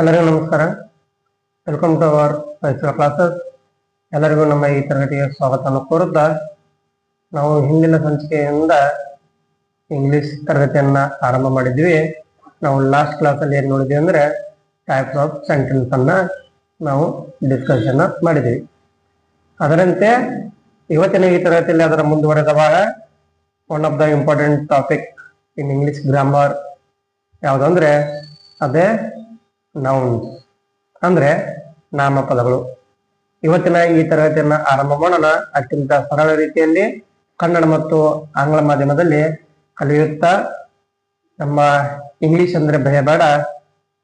ಎಲ್ಲರಿಗೂ ನಮಸ್ಕಾರ. Welcome to our classes ಎಲ್ಲರಿಗೂ ನಮ್ಮ ಈ ತರಗತಿಗೆ ಸ್ವಾಗತವನ್ನು ಕೋರುತ್ತಾ, ನಾವು ಹಿಂದಿನ ಸಂಚಿಕೆಯಿಂದ ಇಂಗ್ಲಿಷ್ ತರಗತಿಯನ್ನ ಆರಂಭ ಮಾಡಿದ್ವಿ. ನಾವು ಲಾಸ್ಟ್ ಕ್ಲಾಸಲ್ಲಿ ಏನು ನೋಡಿದ್ವಿ ಅಂದ್ರೆ ಟೈಪ್ಸ್ ಆಫ್ ಸೆಂಟೆನ್ಸ್ ಅನ್ನ ನಾವು ಡಿಸ್ಕಷನ್ ಮಾಡಿದ್ವಿ. ಅದರಂತೆ ಇವತ್ತಿನ ಈ ತರಗತಿಯಲ್ಲಿ ಅದರ ಮುಂದುವರೆದ ಭಾಗ one of the important topic in English grammar ಯಾವುದಂದ್ರೆ ಅದೇ ನೌನ್ಸ್ ಅಂದ್ರೆ ನಾಮಪದಗಳು. ಇವತ್ತಿನ ಈ ತರಗತಿಯನ್ನ ಆರಂಭ ಮಾಡೋಣ. ಅತ್ಯಂತ ಸರಳ ರೀತಿಯಲ್ಲಿ ಕನ್ನಡ ಮತ್ತು ಆಂಗ್ಲ ಮಾಧ್ಯಮದಲ್ಲಿ ಕಲಿಯುತ್ತಾ ನಮ್ಮ ಇಂಗ್ಲಿಷ್ ಅಂದ್ರೆ ಭಯ ಬೇಡ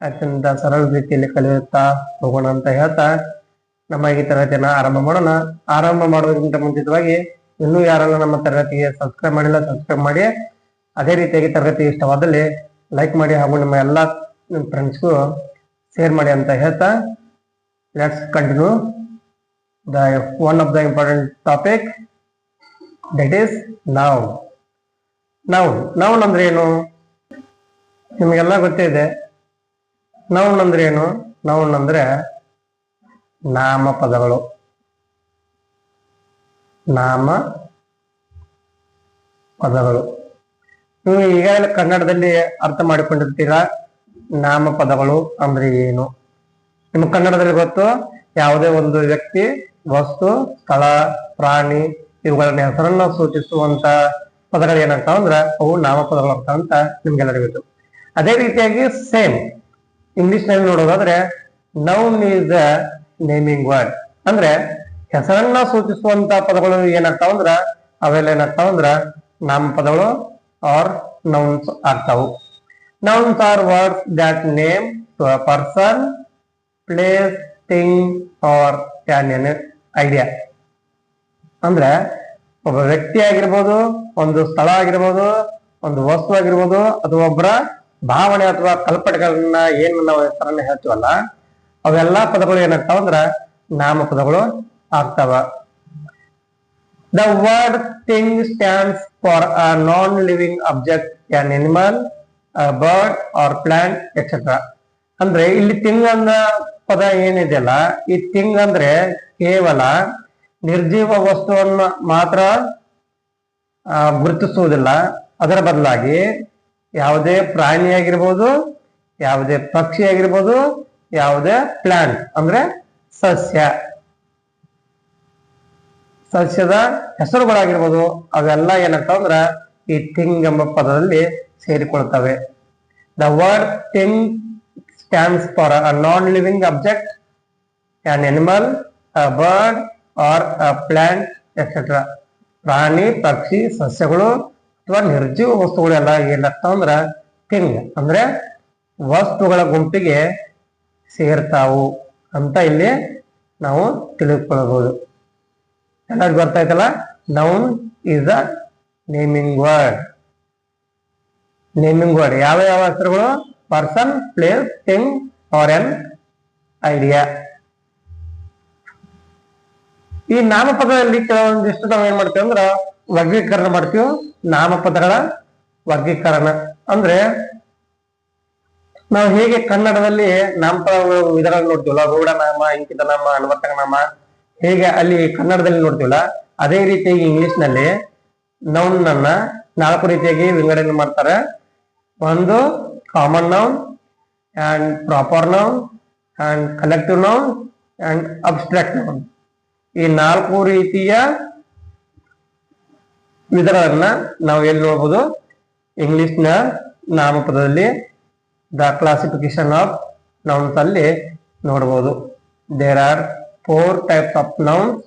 ಅತ್ಯಂತ ಸರಳ ರೀತಿಯಲ್ಲಿ ಕಲಿಯುತ್ತಾ ಹೋಗೋಣ ಅಂತ ಹೇಳ್ತಾ ನಮ್ಮ ಈ ತರಗತಿಯನ್ನ ಆರಂಭ ಮಾಡೋಣ. ಆರಂಭ ಮಾಡೋದಕ್ಕಿಂತ ಮುಂಚಿತವಾಗಿ ಇನ್ನೂ ಯಾರೆಲ್ಲ ನಮ್ಮ ತರಗತಿಗೆ ಸಬ್ಸ್ಕ್ರೈಬ್ ಮಾಡಿಲ್ಲ ಸಬ್ಸ್ಕ್ರೈಬ್ ಮಾಡಿ. ಅದೇ ರೀತಿಯಾಗಿ ತರಗತಿ ಇಷ್ಟವಾದಲ್ಲಿ ಲೈಕ್ ಮಾಡಿ ಹಾಗೂ ನಿಮ್ಮ ಎಲ್ಲಾ ಫ್ರೆಂಡ್ಸ್ಗೂ ಶೇರ್ ಮಾಡಿ ಅಂತ ಹೇಳ್ತಾ let's continue the one of the important topic that is ನಾವು ನಾವು ನೌನ್ ಅಂದ್ರೆ ಏನು? ನಿಮಗೆಲ್ಲ ಗೊತ್ತಿದೆ. ನೌನ್ ಅಂದ್ರೆ ಏನು? ನೌನ್ ಅಂದ್ರೆ ನಾಮಪದಗಳು. ನಾಮ ಪದಗಳು ನೀವು ಈಗಾಗಲೇ ಕನ್ನಡದಲ್ಲಿ ಅರ್ಥ ಮಾಡಿಕೊಂಡಿರ್ತೀರಾ? ನಾಮಪದಗಳು ಅಂದ್ರೆ ಏನು? ನಿಮ್ಮ ಕನ್ನಡದಲ್ಲಿ ಗೊತ್ತು? ಯಾವುದೇ ಒಂದು ವ್ಯಕ್ತಿ, ವಸ್ತು, ಸ್ಥಳ, ಪ್ರಾಣಿ ಇವುಗಳ ಹೆಸರನ್ನ ಸೂಚಿಸುವಂತ ಪದಗಳು ಏನಾಗ್ತಾವ ಅಂದ್ರ ಅವು ನಾಮಪದಗಳು ಅರ್ಥ ಅಂತ ನಿಮ್ಗೆಲ್ಲರಿಗೂ ಗೊತ್ತು. ಅದೇ ರೀತಿಯಾಗಿ ಸೇಮ್ ಇಂಗ್ಲಿಷ್ನಲ್ಲಿ ನೋಡೋದಾದ್ರೆ noun is a naming word ಅಂದ್ರೆ ಹೆಸರನ್ನ ಸೂಚಿಸುವಂತ ಪದಗಳು ಏನಾಗ್ತಾವ ಅಂದ್ರ, ಅವೆಲ್ಲ ಏನಾಗ್ತಾವ ಅಂದ್ರ ನಾಮಪದಗಳು ಆರ್ ನೌನ್ಸ್ ಆಗ್ತಾವು. Nouns are words that name to a person, place, thing or any idea. ಅಂದ್ರೆ ಒಬ್ಬ ವ್ಯಕ್ತಿ ಆಗಿರ್ಬೋದು ಒಂದು ಸ್ಥಳ ಆಗಿರ್ಬೋದು ಒಂದು ವಸ್ತು ಆಗಿರ್ಬೋದು ಅಥವಾ ಒಬ್ಬರ ಭಾವನೆ ಅಥವಾ ಕಲ್ಪನೆಗಳನ್ನ ಏನ್ ನಾವು ಹೆಸರನ್ನ ಹೇಳ್ತೀವಲ್ಲ ಅವೆಲ್ಲಾ ಪದಗಳು ಏನಾಗ್ತಾವ ಅಂದ್ರ ನಾಮಪದಗಳು ಆಗ್ತಾವ the word thing stands for a non living object an animal bird or plant etcetera ಅಂದ್ರೆ ಇಲ್ಲಿ ತಿಂಗ್ ಅನ್ನ ಪದ ಏನಿದೆಯಲ್ಲ, ಈ ತಿಂಗ್ ಅಂದ್ರೆ ಕೇವಲ ನಿರ್ಜೀವ ವಸ್ತುವನ್ನು ಮಾತ್ರ ಗುರುತಿಸುವುದಿಲ್ಲ. ಅದರ ಬದಲಾಗಿ ಯಾವುದೇ ಪ್ರಾಣಿ ಆಗಿರ್ಬೋದು ಯಾವುದೇ ಪಕ್ಷಿ ಆಗಿರ್ಬೋದು ಯಾವುದೇ ಪ್ಲಾಂಟ್ ಅಂದ್ರೆ ಸಸ್ಯ. ಸಸ್ಯದ ಹೆಸರುಗಳಾಗಿರ್ಬೋದು, ಅವೆಲ್ಲ ಏನಂತ ಅಂದ್ರೆ ಈ ತಿಂಗ್ ಎಂಬ ಪದದಲ್ಲಿ ಸೇರಿಕೊಳ್ತವೆ. The word thing stands for a non living object an animal a bird or a plant etcetera ಪ್ರಾಣಿ, ಪಕ್ಷಿ, ಸಸ್ಯಗಳು ಅಥವಾ ನಿರ್ಜೀವ ವಸ್ತುಗಳೆಲ್ಲ ಏನಾಗ್ತಾವ ಅಂದ್ರ ಥಿಂಗ್ ಅಂದ್ರೆ ವಸ್ತುಗಳ ಗುಂಪಿಗೆ ಸೇರ್ತಾವು ಅಂತ ಇಲ್ಲಿ ನಾವು ತಿಳಿದುಕೊಳ್ಳಬಹುದು. ಎಲ್ಲ ಬರ್ತಾ noun is a naming word naming word ಯಾವ ಯಾವ ಹೆಸರುಗಳು person place thing or an idea ಈ ನಾಮಪದದಲ್ಲಿ ಕೆಲವೊಂದಿಷ್ಟು ನಾವು ಏನ್ ಮಾಡ್ತೀವಿ ಅಂದ್ರ ವರ್ಗೀಕರಣ ಮಾಡ್ತೀವಿ. ನಾಮಪದಗಳ ವರ್ಗೀಕರಣ. ಅಂದ್ರೆ ನಾವು ಹೇಗೆ ಕನ್ನಡದಲ್ಲಿ ನಾಮಪದ ವಿಧಗಳನ್ನು ನೋಡ್ತೀವಲ್ಲ? ರೂಢ ನಾಮ ಅಂಕಿತ ನಾಮ, ಅನುವರ್ತಕ ನಾಮ, ಹೇಗೆ ಅಲ್ಲಿ ಕನ್ನಡದಲ್ಲಿ ನೋಡ್ತೀವಲ್ಲ? ಅದೇ ರೀತಿಯಾಗಿ ಇಂಗ್ಲಿಷ್ನಲ್ಲಿ ನೌನ್ ನನ್ನ ನಾಲ್ಕು ರೀತಿಯಾಗಿ ವಿಂಗಡಣೆ ಮಾಡ್ತಾರೆ. ಒಂದು common noun and proper noun and collective noun and abstract noun ಈ ನಾಲ್ಕು ರೀತಿಯ ವಿಧಗಳನ್ನ ನಾವು ಎಲ್ಲಿ ನೋಡ್ಬೋದು? ಇಂಗ್ಲಿಷ್ನ ನಾಮಪದದಲ್ಲಿ ದ ಕ್ಲಾಸಿಫಿಕೇಶನ್ ಆಫ್ ನೌನ್ಸ್ ಅಲ್ಲಿ ನೋಡ್ಬೋದು. There are four types of nouns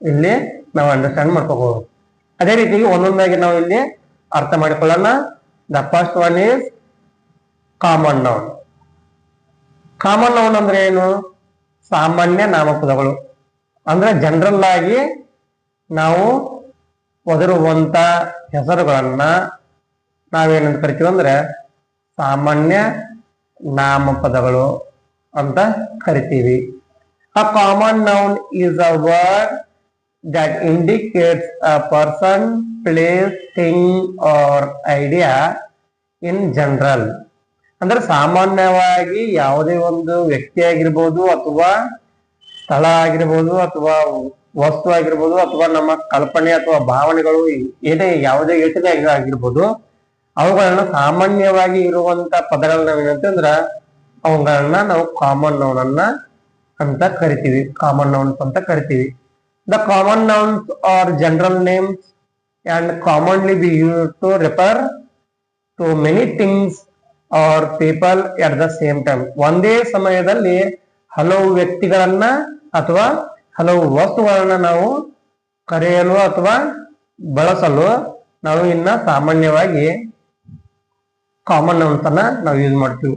ಇಲ್ಲಿ ನಾವು ಅಂಡರ್ಸ್ಟ್ಯಾಂಡ್ ಮಾಡ್ಕೋಬಹುದು ಅದೇ ರೀತಿ ಒಂದೊಂದಾಗಿ ನಾವು ಇಲ್ಲಿ ಅರ್ಥ ಮಾಡಿಕೊಳ್ಳೋಣ. The first one is common noun common noun ಅಂದ್ರೆ ಏನು? ಸಾಮಾನ್ಯ ನಾಮಪದಗಳು. ಅಂದ್ರೆ ಜನರಲ್ ಆಗಿ ನಾವು ಒದರುವಂತ ಹೆಸರುಗಳನ್ನ ನಾವೇನಂತ ಕರಿತೀವಿ ಅಂದ್ರೆ ಸಾಮಾನ್ಯ ನಾಮಪದಗಳು ಅಂತ ಕರಿತೀವಿ. ಆ common noun is a word that indicates a person, place, thing or idea in general. ಅಂದ್ರೆ ಸಾಮಾನ್ಯವಾಗಿ ಯಾವುದೇ ಒಂದು ವ್ಯಕ್ತಿ ಆಗಿರ್ಬೋದು ಅಥವಾ ಸ್ಥಳ ಆಗಿರ್ಬೋದು ಅಥವಾ ವಸ್ತು ಆಗಿರ್ಬೋದು ಅಥವಾ ನಮ್ಮ ಕಲ್ಪನೆ ಅಥವಾ ಭಾವನೆಗಳು ಏನೇ ಯಾವುದೇ ಯೋಚನೆ ಆಗಿ- ಆಗಿರ್ಬೋದು ಅವುಗಳನ್ನ ಸಾಮಾನ್ಯವಾಗಿ ಇರುವಂತ ಪದಗಳನ್ನ ಏನಂತಂದ್ರ ಅವುಗಳನ್ನ ನಾವು ಕಾಮನ್ ನೌನ್ ಅನ್ನ ಅಂತ ಕರಿತೀವಿ ಕಾಮನ್ ನೌನ್ಸ್ ಅಂತ ಕರಿತೀವಿ the common nouns are general names and commonly be use to refer to many things or people at the same time ಒಂದೇ ಸಮಯದಲ್ಲಿ ಹಲವು ವ್ಯಕ್ತಿಗಳನ್ನ ಅಥವಾ ಹಲವು ವಸ್ತುಗಳನ್ನ ನಾವು ಕರೆಯಲು ಅಥವಾ ಬಳಸಲು ನಾವು ಇನ್ನ ಸಾಮಾನ್ಯವಾಗಿ ಕಾಮನ್ ಅನ್ನ ನಾವು ಯೂಸ್ ಮಾಡ್ತೀವಿ.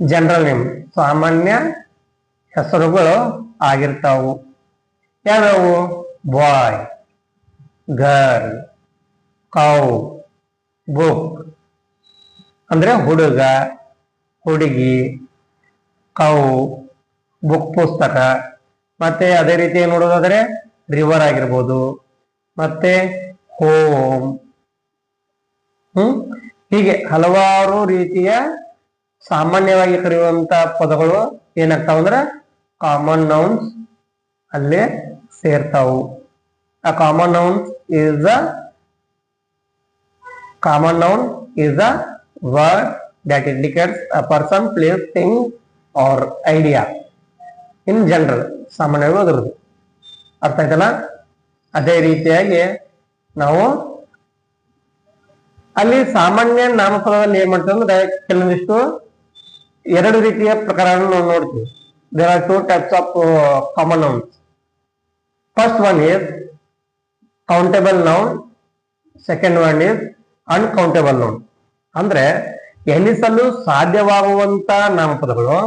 ಜನರಲ್ ನೇಮ್ ಸಾಮಾನ್ಯ ಹೆಸರುಗಳು ಆಗಿರ್ತಾವು. ಯಾವ್ಯಾವು ಬಾಯ್, ಗರ್ಲ್ ಕೌ ಬುಕ್. ಅಂದ್ರೆ ಹುಡುಗ, ಹುಡುಗಿ ಕೌ ಬುಕ್ ಪುಸ್ತಕ. ಮತ್ತೆ ಅದೇ ರೀತಿ ನೋಡೋದಾದ್ರೆ ರಿವರ್ ಆಗಿರ್ಬೋದು. ಮತ್ತೆ ಹೋಮ್. ಹ್ಮ್? ಹೀಗೆ ಹಲವಾರು ರೀತಿಯ ಸಾಮಾನ್ಯವಾಗಿ ಕರೆಯುವಂತ ಪದಗಳು ಏನಾಗ್ತಾವ ಅಂದ್ರೆ ಕಾಮನ್ ನೌನ್ಸ್. ಅಲ್ಲೇ ಸೇರ್ತಾವು. ಆ common noun is a common noun is a word that indicates a person, place, thing or idea. In general ಸಾಮಾನ್ಯವಾಗಿ ಅದರದ್ದು ಅರ್ಥ ಆಯ್ತಲ್ಲ? ಅದೇ ರೀತಿಯಾಗಿ ನಾವು ಅಲ್ಲಿ ಸಾಮಾನ್ಯ ನಾಮಪದದಲ್ಲಿ ಏನ್ ಮಾಡ್ತೀವಿ ಅಂದ್ರೆ ಕೆಲವೊಂದಿಷ್ಟು ಎರಡು ರೀತಿಯ ಪ್ರಕಾರಗಳನ್ನು ನಾವು ನೋಡ್ತೀವಿ. There are two types of common nouns first one is countable noun. Second one is uncountable noun. ಅಂದ್ರೆ ಎಣಿಸಲು ಸಾಧ್ಯವಾಗುವಂತ ನಾಮಪದಗಳು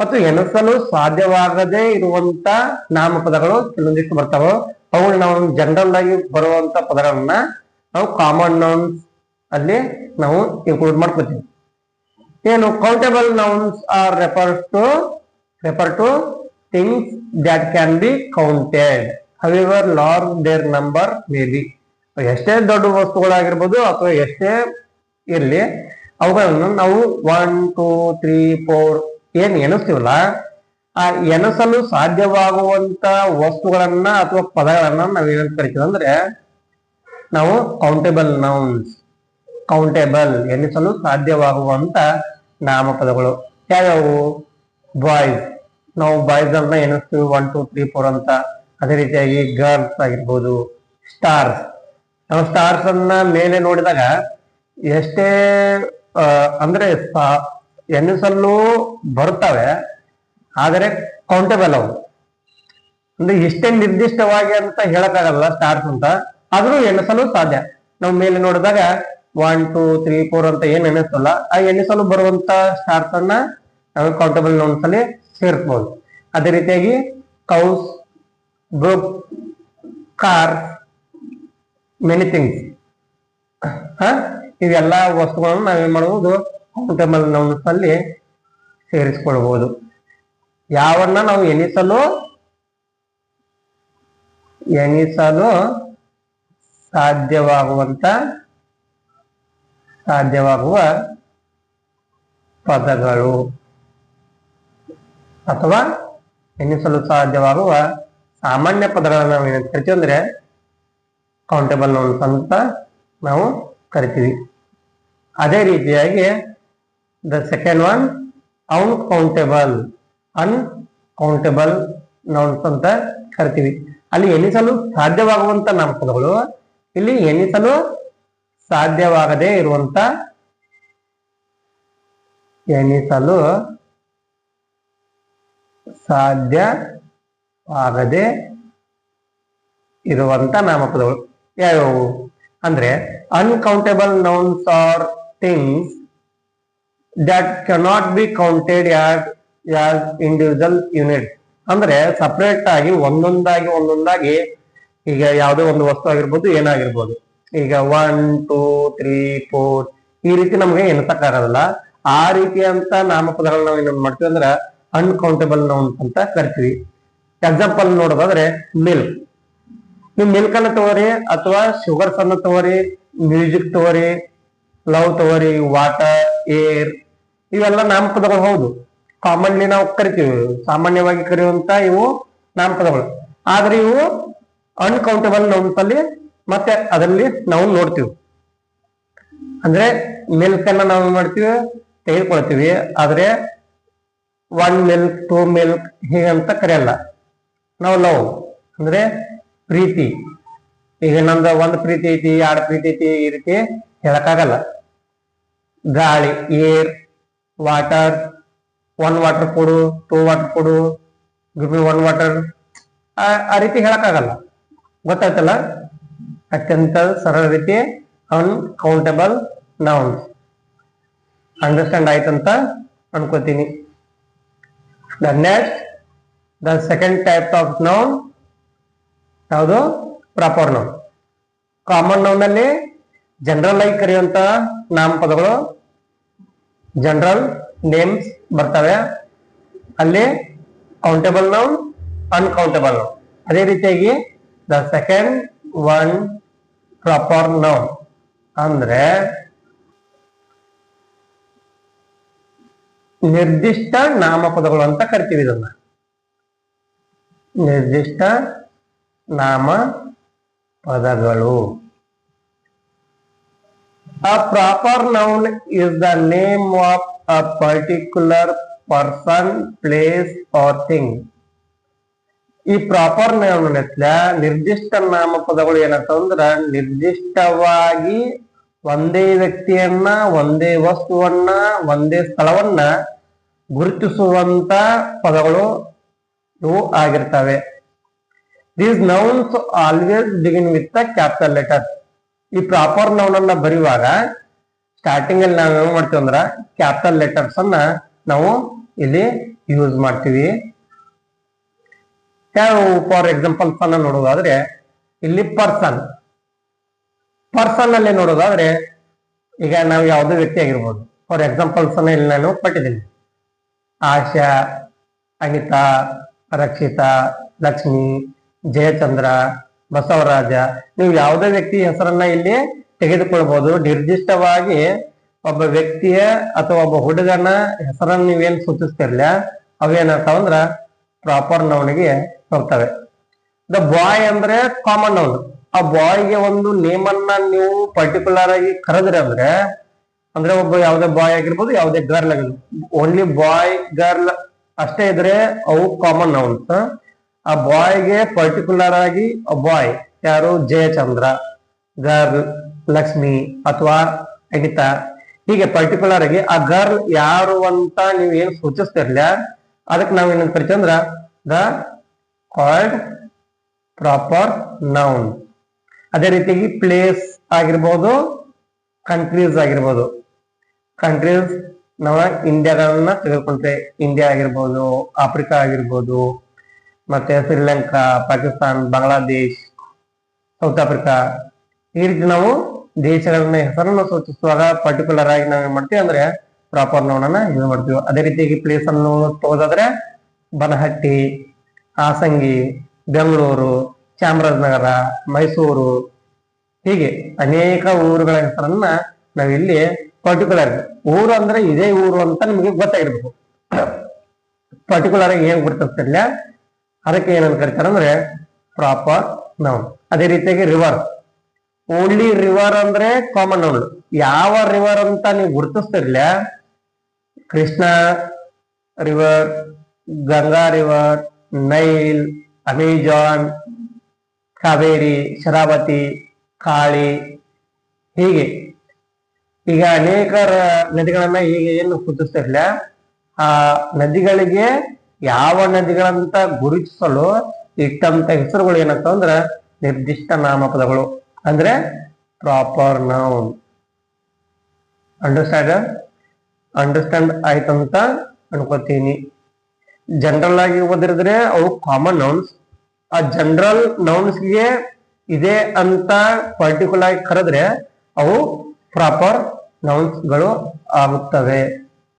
ಮತ್ತು ಎಣಿಸಲು ಸಾಧ್ಯವಾಗದೇ ಇರುವಂತ ನಾಮಪದಗಳು ಕೆಲವೊಂದಿಷ್ಟು ಬರ್ತಾವೆ. ಅವುಗಳು ನಾವು ಜನರಲ್ ಆಗಿ ಬರುವಂತ ಪದಗಳನ್ನ ನಾವು ಕಾಮನ್ ನೌನ್ಸ್ ಅಲ್ಲಿ ನಾವು ಇನ್ಕ್ಲೂಡ್ ಮಾಡ್ಕೋತೀವಿ. ಏನು countable nouns are refers to refer to things that can be counted however large their number may be ಎಷ್ಟೇ ದೊಡ್ಡ ವಸ್ತುಗಳಾಗಿರ್ಬೋದು ಅಥವಾ ಎಷ್ಟೇ ಇರಲಿ, ಅವುಗಳನ್ನು ನಾವು ಒನ್ ಟೂ ತ್ರೀ ಫೋರ್ ಏನ್ ಎಣಿಸ್ತೀವಲ್ಲ, ಆ ಎಣಿಸಲು ಸಾಧ್ಯವಾಗುವಂತ ವಸ್ತುಗಳನ್ನ ಅಥವಾ ಪದಗಳನ್ನ ನಾವೇನ್ ಕರಿತೀವಿ ಅಂದ್ರೆ, ನಾವು ಕೌಂಟೇಬಲ್ ನೌನ್ಸ್ ಕೌಂಟೇಬಲ್ ಎನಿಸಲು ಸಾಧ್ಯವಾಗುವಂತ ನಾಮಪದಗಳು. ಯಾವ್ಯಾವು? ಬಾಯ್ಸ್ ನಾವು ಬಾಯ್ಸ್ ಅನ್ನ ಎಣಿಸ್ತೀವಿ ಒನ್ ಟೂ ತ್ರೀ ಫೋರ್ ಅಂತ. ಅದೇ ರೀತಿಯಾಗಿ ಗರ್ಲ್ಸ್ ಆಗಿರ್ಬೋದು, ಸ್ಟಾರ್ಸ್. ನಾವು ಸ್ಟಾರ್ಸ್ ಅನ್ನ ಮೇಲೆ ನೋಡಿದಾಗ ಎಷ್ಟೇ ಅಂದ್ರೆ ಸಾ- ಬರುತ್ತವೆ, ಆದರೆ ಕೌಂಟೇಬಲ್ ಅವು. ಅಂದ್ರೆ ಇಷ್ಟೇ ನಿರ್ದಿಷ್ಟವಾಗಿ ಅಂತ ಹೇಳಕ್ಕಾಗಲ್ಲ ಸ್ಟಾರ್ಸ್ ಅಂತ, ಆದ್ರೂ ಎಣಿಸಲು ಸಾಧ್ಯ. ನಾವು ಮೇಲೆ ನೋಡಿದಾಗ ಒನ್ ಟೂ ತ್ರೀ ಫೋರ್ ಅಂತ ಏನ್ ಎಣಿಸಲ್ಲ ಆ ಎಣಿಸಲು ಬರುವಂತ ಸ್ಟಾರ್ಸ್ ಅನ್ನ ನಾವು ಕೌಂಟೇಬಲ್ ನೌನ್ಸ್ ಅಲ್ಲಿ ಅದೇ ರೀತಿಯಾಗಿ cows book car many things ಇವೆಲ್ಲ ವಸ್ತುಗಳನ್ನು ನಾವೇನ್ ಮಾಡಬಹುದು ಕೌಂಟೇಬಲ್ ನೌನ್ಸ್ ಅಲ್ಲಿ ಸೇರಿಸಿಕೊಳ್ಬಹುದು ಯಾವನ್ನ ನಾವು ಎಣಿಸಲು ಎಣಿಸಲು ಸಾಧ್ಯವಾಗುವಂತ, ಸಾಧ್ಯವಾಗುವ ಪದಗಳು. ಅಥವಾ ಎಣಿಸಲು ಸಾಧ್ಯವಾಗುವ ಸಾಮಾನ್ಯ ಪದಗಳನ್ನ ನಾವು ಏನಂತ ಕರಿತೀವಿ ಅಂದ್ರೆ ಕೌಂಟೇಬಲ್ ನೋನ್ಸ್ ಅಂತ ನಾವು ಕರಿತೀವಿ. ಅದೇ ರೀತಿಯಾಗಿ the second one uncountable uncountable nouns ಅಂತ ಕರಿತೀವಿ. ಅಲ್ಲಿ ಎಣಿಸಲು ಸಾಧ್ಯವಾಗುವಂತ ನಾಮಪದಗಳು, ಇಲ್ಲಿ ಎಣಿಸಲು ಸಾಧ್ಯವಾಗದೇ ಇರುವಂತ ಎಣಿಸಲು ಸಾಧ್ಯವಾಗದೆ ಇರುವಂತ ನಾಮಪದಗಳು ಯಾವ್ಯಾವು? ಅಂದ್ರೆ uncountable nouns are things that cannot be counted as as individual unit ಅಂದ್ರೆ ಸಪರೇಟ್ ಆಗಿ ಒಂದೊಂದಾಗಿ ಒಂದೊಂದಾಗಿ ಈಗ ಯಾವುದೇ ಒಂದು ವಸ್ತು ಆಗಿರ್ಬೋದು, ಏನಾಗಿರ್ಬೋದು. ಈಗ ಒನ್ ಟೂ ತ್ರೀ ಫೋರ್ ಈ ರೀತಿ ನಮ್ಗೆ ಎಣಿಸಕ್ಕಾಗಲ್ಲ. ಆ ರೀತಿಯಂತ ನಾಮಪದಗಳನ್ನ ನಾವು ಏನ್ ಮಾಡ್ತೀವಿ ಅಂದ್ರೆ ಅನ್ಕೌಂಟೇಬಲ್ ನೌನ್ಸ್ ಅಂತ ಕರಿತೀವಿ. ಎಕ್ಸಾಂಪಲ್ ನೋಡೋದಾದ್ರೆ ಮಿಲ್ಕ್ ನೀವು ಮಿಲ್ಕ್ ಅನ್ನ ತಗೋರಿ ಅಥವಾ ಶುಗರ್ಸ್ ಅನ್ನ ತಗೋರಿ ಮ್ಯೂಸಿಕ್ ತಗೋರಿ ಲವ್ ತಗೋರಿ ವಾಟರ್ ಏರ್ ಇವೆಲ್ಲ ನಾಮಪದಗಳು ಹೌದು. ಕಾಮನ್ಲಿ ನಾವು ಕರಿತೀವಿ. ಸಾಮಾನ್ಯವಾಗಿ ಕರೆಯುವಂತ ಇವು ನಾಮಪದಗಳು. ಆದ್ರೆ ಇವು ಅನ್ಕೌಂಟಬಲ್ ನೌನ್ಸ್ ಅಲ್ಲಿ ಮತ್ತೆ ಅದರಲ್ಲಿ ನಾವು ನೋಡ್ತೀವಿ. ಅಂದ್ರೆ ಮಿಲ್ಕ್ ಅನ್ನ ನಾವು ಮಾಡ್ತೀವಿ? ತೆಗೆದುಕೊಳ್ತೀವಿ. ಆದ್ರೆ ಒನ್ ಮಿಲ್ಕ್ ಟೂ ಮಿಲ್ಕ್ ಹೀಗಂತ ಕರೆಯಲ್ಲ. ನಾವು ಲವ್ ಅಂದ್ರೆ ಪ್ರೀತಿ. ಈಗ ನಮ್ದ ಒಂದ್ ಪ್ರೀತಿ ಐತಿ, ಎರಡ್ ಪ್ರೀತಿ ಐತಿ ಈ ರೀತಿ ಹೇಳಕ್ಕಾಗಲ್ಲ. ಗಾಳಿ ಏರ್ ವಾಟರ್ ಒನ್ ವಾಟರ್ ಕೊಡು ಟೂ ವಾಟರ್ ಕೊಡು ಗಿವ್ ಮಿ ಒನ್ ವಾಟರ್ ಆ ರೀತಿ ಹೇಳಕ್ಕಾಗಲ್ಲ. ಗೊತ್ತಾಯ್ತಲ್ಲ? ಅತ್ಯಂತ ಸರಳ ರೀತಿ ಅನ್ಕೌಂಟಬಲ್ ನೌನ್ಸ್ ಅಂಡರ್ಸ್ಟ್ಯಾಂಡ್ ಆಯ್ತಂತ ಅನ್ಕೋತೀನಿ. The the second type of noun ಯಾವುದು? ಪ್ರಾಪರ್ ನೌನ್ ಕಾಮನ್ ನೌನ್ ಅಲ್ಲಿ ಜನರಲ್ ಆಗಿ ಕರೆಯುವಂತ ನಾಮಪದಗಳು ಜನರಲ್ ನೇಮ್ಸ್ ಬರ್ತವೆ. ಅಲ್ಲಿ ಕೌಂಟೇಬಲ್ ನೌನ್ ಅನ್ಕೌಂಟೇಬಲ್ ನೌನ್ ಅದೇ ರೀತಿಯಾಗಿ the second one proper noun ಅಂದ್ರೆ ನಿರ್ದಿಷ್ಟ ನಾಮಪದಗಳು ಅಂತ ಕರಿತೀವಿ ಇದನ್ನ. ನಿರ್ದಿಷ್ಟ ನಾಮ ಪದಗಳು. A proper noun is the name of a particular person place or thing ಈ ಪ್ರಾಪರ್ ನೌನ್ ನಿರ್ದಿಷ್ಟ ನಾಮ ನಾಮಪದಗಳು ಏನಂತಂದ್ರ ನಿರ್ದಿಷ್ಟವಾಗಿ ಒಂದೇ ವ್ಯಕ್ತಿಯನ್ನ, ಒಂದೇ ವಸ್ತುವನ್ನ, ಒಂದೇ ಸ್ಥಳವನ್ನ ಗುರುತಿಸುವಂತ ಪದಗಳು ಇವು ಆಗಿರ್ತವೆ. These nouns always begin with the capital letter ಈ ಪ್ರಾಪರ್ ನೌನ್ ಅನ್ನ ಬರೆಯುವಾಗ ಸ್ಟಾರ್ಟಿಂಗ್ ಅಲ್ಲಿ ನಾವು ಏನ್ ಮಾಡ್ತೀವಿ ಅಂದ್ರ ಕ್ಯಾಪಿಟಲ್ ಲೆಟರ್ಸ್ ಅನ್ನ ನಾವು ಇಲ್ಲಿ ಯೂಸ್ ಮಾಡ್ತೀವಿ. ಫಾರ್ ಎಕ್ಸಾಂಪಲ್ ಅನ್ನ ನೋಡೋದಾದ್ರೆ ಇಲ್ಲಿ ಪರ್ಸನ್ ಪರ್ಸನ್ ಅಲ್ಲಿ ನೋಡೋದಾದ್ರೆ ಈಗ ನಾವು ಯಾವುದೇ ವ್ಯಕ್ತಿ ಆಗಿರ್ಬೋದು. ಫಾರ್ ಎಕ್ಸಾಂಪಲ್ಸ್ ಅನ್ನ ಇಲ್ಲಿ ನಾನು ಕೊಟ್ಟಿದ್ದೀನಿ. ಆಶಾ, ಅನಿತಾ ರಕ್ಷಿತಾ, ಲಕ್ಷ್ಮಿ, ಜಯಚಂದ್ರ, ಬಸವರಾಜ, ನೀವು ಯಾವುದೇ ವ್ಯಕ್ತಿ ಹೆಸರನ್ನ ಇಲ್ಲಿ ತೆಗೆದುಕೊಳ್ಬಹುದು ನಿರ್ದಿಷ್ಟವಾಗಿ ಒಬ್ಬ ವ್ಯಕ್ತಿಯ ಅಥವಾ ಒಬ್ಬ ಹುಡುಗನ ಹೆಸರನ್ನ ನೀವೇನ್ ಸೂಚಿಸ್ತಿರ್ಲ ಅವೇನಂತಾವಂದ್ರ ಪ್ರಾಪರ್ ನೌನಿಗೆ ಬರ್ತವೆ. ದ ಬಾಯ್ ಅಂದ್ರೆ ಕಾಮನ್ ನೌನ್ ಆ ಬಾಯ್ಗೆ ಒಂದು ನೇಮ್ ಅನ್ನ ನೀವು ಪರ್ಟಿಕ್ಯುಲರ್ ಆಗಿ ಕರೆದ್ರೆ ಅಂದ್ರೆ ಅಂದ್ರೆ ಒಬ್ಬ ಯಾವುದೇ ಬಾಯ್ ಆಗಿರ್ಬೋದು, ಯಾವುದೇ ಗರ್ಲ್ ಆಗಿರ್ಬೋದು. ಓನ್ಲಿ ಬಾಯ್ ಗರ್ಲ್ ಅಷ್ಟೇ ಇದ್ರೆ ಅವು ಕಾಮನ್ ನೌನ್ಸ್ ಆ ಬಾಯ್ಗೆ ಪರ್ಟಿಕ್ಯುಲರ್ ಆಗಿ ಬಾಯ್ ಯಾರು ಜಯಚಂದ್ರ ಗರ್ಲ್ ಲಕ್ಷ್ಮಿ ಅಥವಾ ಅನಿತಾ ಹೀಗೆ ಪರ್ಟಿಕ್ಯುಲರ್ ಆಗಿ ಆ ಗರ್ಲ್ ಯಾರು ಅಂತ ನೀವು ಏನು ಸೂಚಿಸ್ತಿರ್ಲ ಅದಕ್ಕೆ ನಾವ್ ಏನಂತ ಕರಿತಂದ್ರ ದ ಕಾಲ್ಡ್ ಪ್ರಾಪರ್ ನೌನ್ ಅದೇ ರೀತಿಯಾಗಿ ಪ್ಲೇಸ್ ಆಗಿರ್ಬೋದು ಕಂಟ್ರೀಸ್ ಆಗಿರ್ಬೋದು. ಕಂಟ್ರೀಸ್ ನಾವು ಇಂಡಿಯಾಗಳನ್ನ ತೆಗೆದುಕೊಂಡ್ರೆ ಇಂಡಿಯಾ ಆಗಿರ್ಬೋದು ಆಫ್ರಿಕಾ ಆಗಿರ್ಬೋದು, ಮತ್ತೆ ಶ್ರೀಲಂಕಾ ಪಾಕಿಸ್ತಾನ್ ಬಾಂಗ್ಲಾದೇಶ್ ಸೌತ್ ಆಫ್ರಿಕಾ ಈ ರೀತಿ ನಾವು ದೇಶಗಳನ್ನ ಹೆಸರನ್ನು ಸೂಚಿಸುವಾಗ ಪರ್ಟಿಕ್ಯುಲರ್ ಆಗಿ ನಾವು ಏನ್ ಮಾಡ್ತೀವಿ ಅಂದ್ರೆ ಪ್ರಾಪರ್ ನೌನನ್ನ ಯೂಸ್ ಮಾಡ್ತೀವಿ. ಅದೇ ರೀತಿಯಾಗಿ ಪ್ಲೇಸ್ ಅನ್ನು ತಗೋದಾದ್ರೆ ಬನಹಟ್ಟಿ, ಹಾಸಂಗಿ, ಬೆಂಗಳೂರು, ಚಾಮರಾಜನಗರ, ಮೈಸೂರು ಹೀಗೆ ಅನೇಕ ಊರುಗಳ ಹೆಸರನ್ನ ನಾವಿಲ್ಲಿ ಪರ್ಟಿಕ್ಯುಲರ್ ಊರು ಅಂದ್ರೆ ಇದೇ ಊರು ಅಂತ ನಿಮಗೆ ಗೊತ್ತಾಗಿರ್ಬೇಕು. ಪರ್ಟಿಕ್ಯುಲರ್ ಆಗಿ ಗುರುತಿಸ್ತಿರ್ಲ ಅದಕ್ಕೆ ಏನಂತ ಕರಿತಾರೆ ಅಂದ್ರೆ ಪ್ರಾಪರ್ ನೌನ್ ಅದೇ ರೀತಿಯಾಗಿ ರಿವರ್ ಓನ್ಲಿ ರಿವರ್ ಅಂದ್ರೆ ಕಾಮನ್ ನೌನ್ ಯಾವ ರಿವರ್ ಅಂತ ನೀವು ಗುರುತಿಸ್ತಿರ್ಲ Krishna river Ganga river Nile Amazon Kaveri, Sharavati, Kali, ಹೀಗೆ. ಈಗ ಅನೇಕ ರ- ನದಿಗಳನ್ನ ಈಗ ಏನು ಕುದಿಸ್ತಿರ್ಲ, ಆ ನದಿಗಳಿಗೆ ಯಾವ ನದಿಗಳಂತ ಗುರುತಿಸಲು ಇಟ್ಟಂತ ಹೆಸರುಗಳು ಏನಂತ ಅಂದ್ರ ನಿರ್ದಿಷ್ಟ ನಾಮಪದಗಳು ಅಂದ್ರೆ ಪ್ರಾಪರ್ ನೌನ್ ಅಂಡರ್ಸ್ಟ್ಯಾಂಡ್ ಅಂಡರ್ಸ್ಟ್ಯಾಂಡ್ ಆಯ್ತಂತ ಅನ್ಕೋತೀನಿ. ಜನರಲ್ ಆಗಿ ಓದಿರಿದ್ರೆ ಅವು ಕಾಮನ್ ನೌನ್ಸ್ ಆ ಜನರಲ್ ನೌನ್ಸ್ಗೆ ಇದೆ ಅಂತ ಪರ್ಟಿಕ್ಯುಲರ್ ಆಗಿ ಕರೆದ್ರೆ ಅವು ಪ್ರಾಪರ್ ನೌನ್ಸ್ಗಳು ಆಗುತ್ತವೆ.